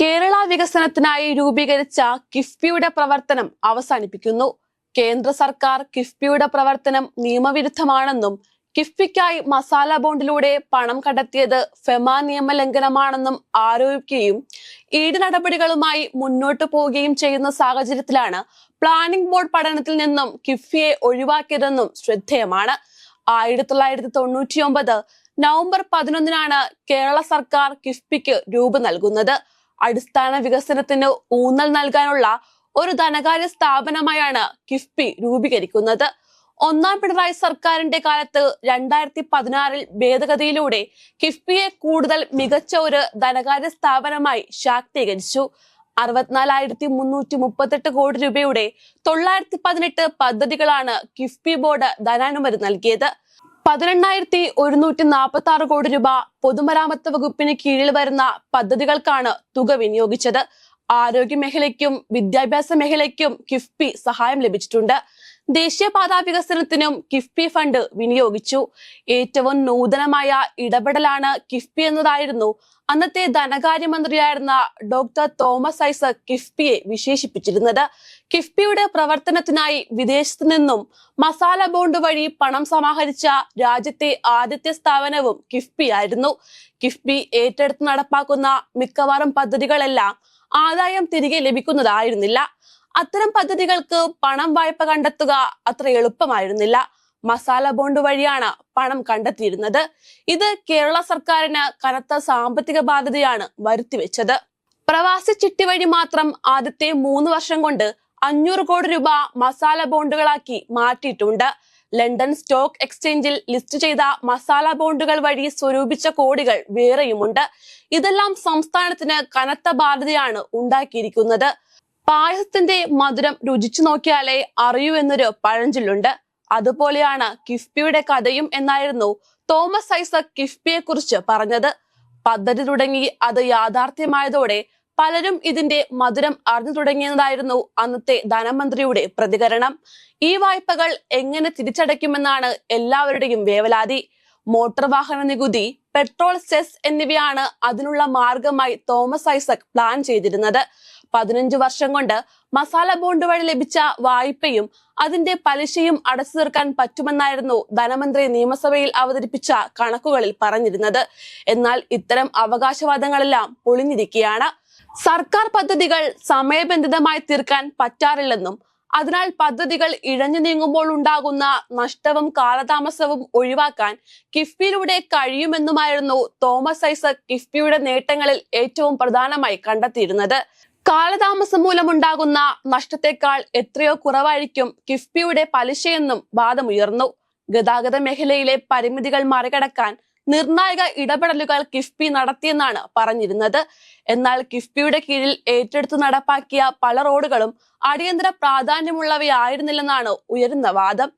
കേരള വികസനത്തിനായി രൂപീകരിച്ച കിഫ്ബിയുടെ പ്രവർത്തനം അവസാനിപ്പിക്കുന്നു. കേന്ദ്ര സർക്കാർ കിഫ്ബിയുടെ പ്രവർത്തനം നിയമവിരുദ്ധമാണെന്നും കിഫ്ബിക്കായി മസാല ബോണ്ടിലൂടെ പണം കണ്ടെത്തിയത് ഫെമ നിയമലംഘനമാണെന്നും ആരോപിക്കുകയും ഈട് നടപടികളുമായി മുന്നോട്ടു പോവുകയും ചെയ്യുന്ന സാഹചര്യത്തിലാണ് പ്ലാനിംഗ് ബോർഡ് പഠനത്തിൽ നിന്നും കിഫ്ബിയെ ഒഴിവാക്കിയതെന്നും ശ്രദ്ധേയമാണ്. ആയിരത്തി തൊള്ളായിരത്തി തൊണ്ണൂറ്റിയൊമ്പത് നവംബർ പതിനൊന്നിനാണ് കേരള സർക്കാർ കിഫ്ബിക്ക് രൂപം നൽകുന്നത്. അടിസ്ഥാന വികസനത്തിന് ഊന്നൽ നൽകാനുള്ള ഒരു ധനകാര്യ സ്ഥാപനമായാണ് കിഫ്ബി രൂപീകരിക്കുന്നത്. ഒന്നാം പിണറായി സർക്കാരിന്റെ കാലത്ത് രണ്ടായിരത്തി പതിനാറിൽ ഭേദഗതിയിലൂടെ കിഫ്ബിയെ കൂടുതൽ മികച്ച ഒരു ധനകാര്യ സ്ഥാപനമായി ശാക്തീകരിച്ചു. അറുപത്തിനാലായിരത്തി മുന്നൂറ്റി മുപ്പത്തെട്ട് കോടി രൂപയുടെ തൊള്ളായിരത്തി പതിനെട്ട് പദ്ധതികളാണ് കിഫ്ബി ബോർഡ് ധനാനുമതി നൽകിയത്. പതിനെണ്ണായിരത്തി ഒരുന്നൂറ്റി നാൽപ്പത്തി ആറ് കോടി രൂപ പൊതുമരാമത്ത് വകുപ്പിന് കീഴിൽ വരുന്ന പദ്ധതികൾക്കാണ് തുക വിനിയോഗിച്ചത്. ആരോഗ്യ മേഖലയ്ക്കും വിദ്യാഭ്യാസ മേഖലയ്ക്കും കിഫ്ബി സഹായം ലഭിച്ചിട്ടുണ്ട്. ദേശീയപാതാ വികസനത്തിനും കിഫ്ബി ഫണ്ട് വിനിയോഗിച്ചു. ഏറ്റവും നൂതനമായ ഇടപെടലാണ് കിഫ്ബി എന്നതായിരുന്നു അന്നത്തെ ധനകാര്യമന്ത്രിയായിരുന്ന ഡോക്ടർ തോമസ് ഐസക് കിഫ്ബിയെ വിശേഷിപ്പിച്ചിരുന്നത്. കിഫ്ബിയുടെ പ്രവർത്തനത്തിനായി വിദേശത്തു നിന്നും മസാല ബോണ്ട് വഴി പണം സമാഹരിച്ച രാജ്യത്തെ ആദ്യത്തെ സ്ഥാപനവും കിഫ്ബി ആയിരുന്നു കിഫ്ബി ഏറ്റെടുത്ത് നടപ്പാക്കുന്ന മിക്കവാറും പദ്ധതികളെല്ലാം ആദായം തിരികെ ലഭിക്കുന്നതായിരുന്നില്ല. അത്തരം പദ്ധതികൾക്ക് പണം വായ്പ കണ്ടെത്തുക അത്ര എളുപ്പമായിരുന്നില്ല. മസാല ബോണ്ട് വഴിയാണ് പണം കണ്ടെത്തിയിരുന്നത്. ഇത് കേരള സർക്കാരിന് കനത്ത സാമ്പത്തിക ബാധ്യതയാണ് വരുത്തിവെച്ചത്. പ്രവാസി ചിട്ടി വഴി മാത്രം ആദ്യത്തെ മൂന്ന് വർഷം കൊണ്ട് അഞ്ഞൂറ് കോടി രൂപ മസാല ബോണ്ടുകളാക്കി മാറ്റിയിട്ടുണ്ട്. ലണ്ടൻ സ്റ്റോക്ക് എക്സ്ചേഞ്ചിൽ ലിസ്റ്റ് ചെയ്ത മസാല ബോണ്ടുകൾ വഴി സ്വരൂപിച്ച കോടികൾ വേറെയുമുണ്ട്. ഇതെല്ലാം സംസ്ഥാനത്തിന് കനത്ത ബാധ്യതയാണ് ഉണ്ടാക്കിയിരിക്കുന്നത്. പായസത്തിന്റെ മധുരം രുചിച്ചു നോക്കിയാലേ അറിയൂ എന്നൊരു പഴഞ്ചൊല്ലുണ്ട്. അതുപോലെയാണ് കിഫ്ബിയുടെ കഥയും എന്നായിരുന്നു തോമസ് ഐസക് കിഫ്ബിയെ കുറിച്ച് പറഞ്ഞത്. പദ്ധതി തുടങ്ങി അത് യാഥാർത്ഥ്യമായതോടെ പലരും ഇതിന്റെ മധുരം അറിഞ്ഞു തുടങ്ങിയതായിരുന്നു അന്നത്തെ ധനമന്ത്രിയുടെ പ്രതികരണം. ഈ വായ്പകൾ എങ്ങനെ തിരിച്ചടയ്ക്കുമെന്നാണ് എല്ലാവരുടെയും വേവലാതി. മോട്ടോർ വാഹന നികുതി പെട്രോൾ സെസ് എന്നിവയാണ് അതിനുള്ള മാർഗമായി തോമസ് ഐസക് പ്ലാൻ ചെയ്തിരുന്നത്. പതിനഞ്ച് വർഷം കൊണ്ട് മസാല ബോണ്ട് വഴി ലഭിച്ച വായ്പയും അതിന്റെ പലിശയും അടച്ചു തീർക്കാൻ പറ്റുമെന്നായിരുന്നു ധനമന്ത്രി നിയമസഭയിൽ അവതരിപ്പിച്ച കണക്കുകളിൽ പറഞ്ഞിരുന്നത്. എന്നാൽ ഇത്തരം അവകാശവാദങ്ങളെല്ലാം പൊളിഞ്ഞിരിക്കുകയാണ്. സർക്കാർ പദ്ധതികൾ സമയബന്ധിതമായി തീർക്കാൻ പറ്റാറില്ലെന്നും അതിനാൽ പദ്ധതികൾ ഇഴഞ്ഞു നീങ്ങുമ്പോൾ ഉണ്ടാകുന്ന നഷ്ടവും കാലതാമസവും ഒഴിവാക്കാൻ കിഫ്ബിയിലൂടെ കഴിയുമെന്നുമായിരുന്നു തോമസ് ഐസക് കിഫ്ബിയുടെ നേട്ടങ്ങളിൽ ഏറ്റവും പ്രധാനമായി കണ്ടെത്തിയിരുന്നത്. കാലതാമസം മൂലമുണ്ടാകുന്ന നഷ്ടത്തെക്കാൾ എത്രയോ കുറവായിരിക്കും കിഫ്ബിയുടെ പലിശയെന്നും വാദമുയർന്നു. ഗതാഗത മേഖലയിലെ പരിമിതികൾ മറികടക്കാൻ നിർണായക ഇടപെടലുകൾ കിഫ്ബി നടത്തിയെന്നാണ് പറഞ്ഞിരുന്നത്. എന്നാൽ കിഫ്ബിയുടെ കീഴിൽ ഏറ്റെടുത്ത് നടപ്പാക്കിയ പല റോഡുകളും അടിയന്തര പ്രാധാന്യമുള്ളവയായിരുന്നില്ലെന്നാണ് ഉയരുന്ന വാദം.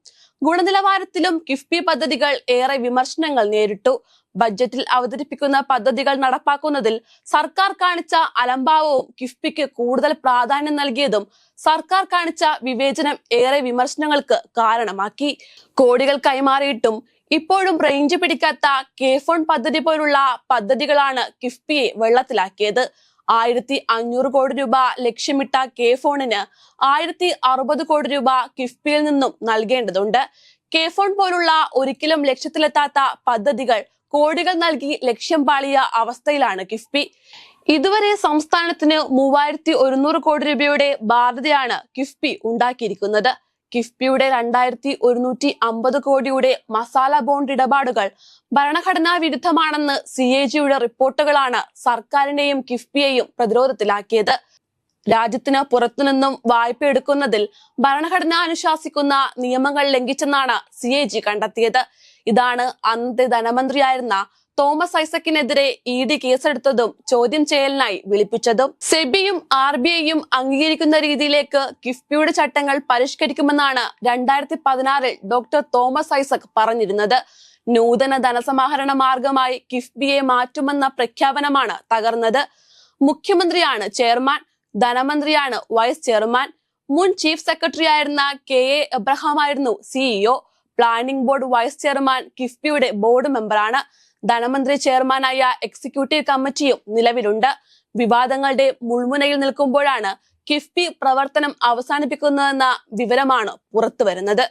ഗുണനിലവാരത്തിലും കിഫ്ബി പദ്ധതികൾ ഏറെ വിമർശനങ്ങൾ നേരിട്ടു. ബജറ്റിൽ അവതരിപ്പിക്കുന്ന പദ്ധതികൾ നടപ്പാക്കുന്നതിൽ സർക്കാർ കാണിച്ച അലംഭാവവും കിഫ്ബിക്ക് കൂടുതൽ പ്രാധാന്യം നൽകിയതും സർക്കാർ കാണിച്ച വിവേചനം ഏറെ വിമർശനങ്ങൾക്ക് കാരണമാക്കി. കോടികൾ കൈമാറിയിട്ടും ഇപ്പോഴും റേഞ്ച് പിടിക്കാത്ത കെ ഫോൺ പദ്ധതി പോലുള്ള പദ്ധതികളാണ് കിഫ്ബിയെ വെള്ളത്തിലാക്കിയത്. ആയിരത്തി അഞ്ഞൂറ് കോടി രൂപ ലക്ഷ്യമിട്ട കെ ഫോണിന് ആയിരത്തി അറുപത് കോടി രൂപ കിഫ്ബിയിൽ നിന്നും നൽകേണ്ടതുണ്ട്. കെ ഫോൺ പോലുള്ള ഒരിക്കലും ലക്ഷ്യത്തിലെത്താത്ത പദ്ധതികൾ കോടികൾ നൽകി ലക്ഷ്യം പാളിയ അവസ്ഥയിലാണ് കിഫ്ബി. ഇതുവരെ സംസ്ഥാനത്തിന് മൂവായിരത്തി ഒരുന്നൂറ് കോടി രൂപയുടെ ബാധ്യതയാണ് കിഫ്ബി ഉണ്ടാക്കിയിരിക്കുന്നത്. കിഫ്ബിയുടെ രണ്ടായിരത്തി ഒരുന്നൂറ്റി അമ്പത് കോടിയുടെ മസാല ബോണ്ട് ഇടപാടുകൾ ഭരണഘടനാ വിരുദ്ധമാണെന്ന് സി എ ജിയുടെ റിപ്പോർട്ടുകളാണ് സർക്കാരിനെയും കിഫ്ബിയെയും പ്രതിരോധത്തിലാക്കിയത്. രാജ്യത്തിന് പുറത്തുനിന്നും വായ്പ എടുക്കുന്നതിൽ ഭരണഘടന അനുശാസിക്കുന്ന നിയമങ്ങൾ ലംഘിച്ചെന്നാണ് സി എ ജി കണ്ടെത്തിയത്. ഇതാണ് അന്നത്തെ ധനമന്ത്രിയായിരുന്ന തോമസ് ഐസക്കിനെതിരെ ഇ ഡി കേസെടുത്തതും ചോദ്യം ചെയ്യലിനായി വിളിപ്പിച്ചതും സെബിയും ആർ ബി ഐയും അംഗീകരിക്കുന്ന രീതിയിലേക്ക് കിഫ്ബിയുടെ ചട്ടങ്ങൾ പരിഷ്കരിക്കുമെന്നാണ് രണ്ടായിരത്തി പതിനാറിൽ ഡോക്ടർ തോമസ് ഐസക് പറഞ്ഞിരുന്നത്. നൂതന ധനസമാഹരണ മാർഗമായി കിഫ്ബിയെ മാറ്റുമെന്ന പ്രഖ്യാപനമാണ് തകർന്നത്. മുഖ്യമന്ത്രിയാണ് ചെയർമാൻ ധനമന്ത്രിയാണ് വൈസ് ചെയർമാൻ മുൻ ചീഫ് സെക്രട്ടറി ആയിരുന്ന കെ എ എബ്രഹാം ആയിരുന്നു CEO planning board vice chairman കിഫ്ബിയുടെ ബോർഡ് മെമ്പറാണ് ധനമന്ത്രി ചെയർമാനായ എക്സിക്യൂട്ടീവ് കമ്മിറ്റിയും നിലവിലുണ്ട്. വിവാദങ്ങളുടെ മുൾമുനയിൽ നിൽക്കുമ്പോഴാണ് കിഫ്ബി പ്രവർത്തനം അവസാനിപ്പിക്കുന്നതെന്ന വിവരമാണ് പുറത്തുവരുന്നത്.